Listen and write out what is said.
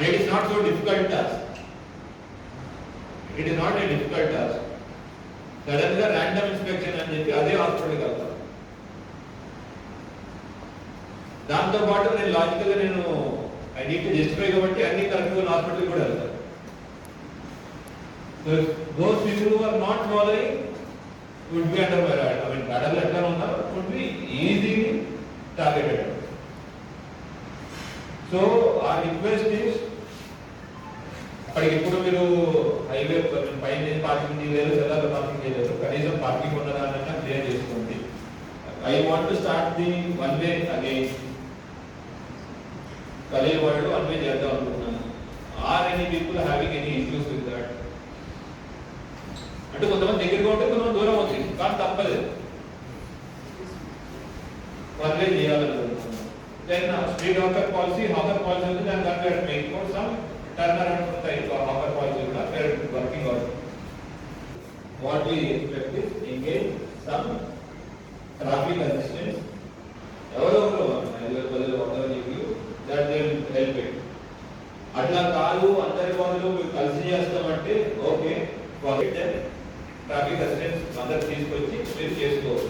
And it is not so difficult task. It is not a difficult task. సడన్గా random inspection అని చెప్పి అదే హాస్పిటల్కి వెళ్తాను దాంతో పాటు నేను లాజికల్గా నేను ఐ నీడ్ టు జస్టిఫై కాబట్టి అన్ని కరెక్ట్ హాస్పిటల్ కూడా వెళ్తాను those people who are not following would be under my I mean కడలు ఎట్లా ఉన్నా would be easily targeted so ఆ రిక్వెస్ట్ అక్కడికి ఇప్పుడు మీరు హైవే పైన పార్కింగ్ చేయలేదు సెల్లర్ పార్కింగ్ చేయలేదు. కనీసం పార్కింగ్ ఉన్నదానన్నా క్లియర్ చేసుకోండి. I want to start the one way again కలిగే వాళ్ళు వన్ వే చేద్దాం అనుకుంటున్నాను. Are any people having any issues with that అంటే కొంతమంది దగ్గరగా ఉంటే కొంతమంది దూరం అవుతుంది. కానీ తప్పలేదు. వన్ వే చేయాలనుకుంటున్నాను. Then street hawker policy hawker policy ఉంది దాని దాంట్లో make for some turn the type hawker policy we are working on. What we expect is engage some traffic assistance. ఎవరో ఐదు పదిలో వందలు చెప్పి దట్ దే హెల్ప్ ఇట్ అట్లా కాదు అందరి పనులు మీరు కలిసి చేస్తామంటే ఓకే ట్రాఫిక్ అసిస్టెంట్స్ అందరు తీసుకొచ్చి మీరు చేసుకోవచ్చు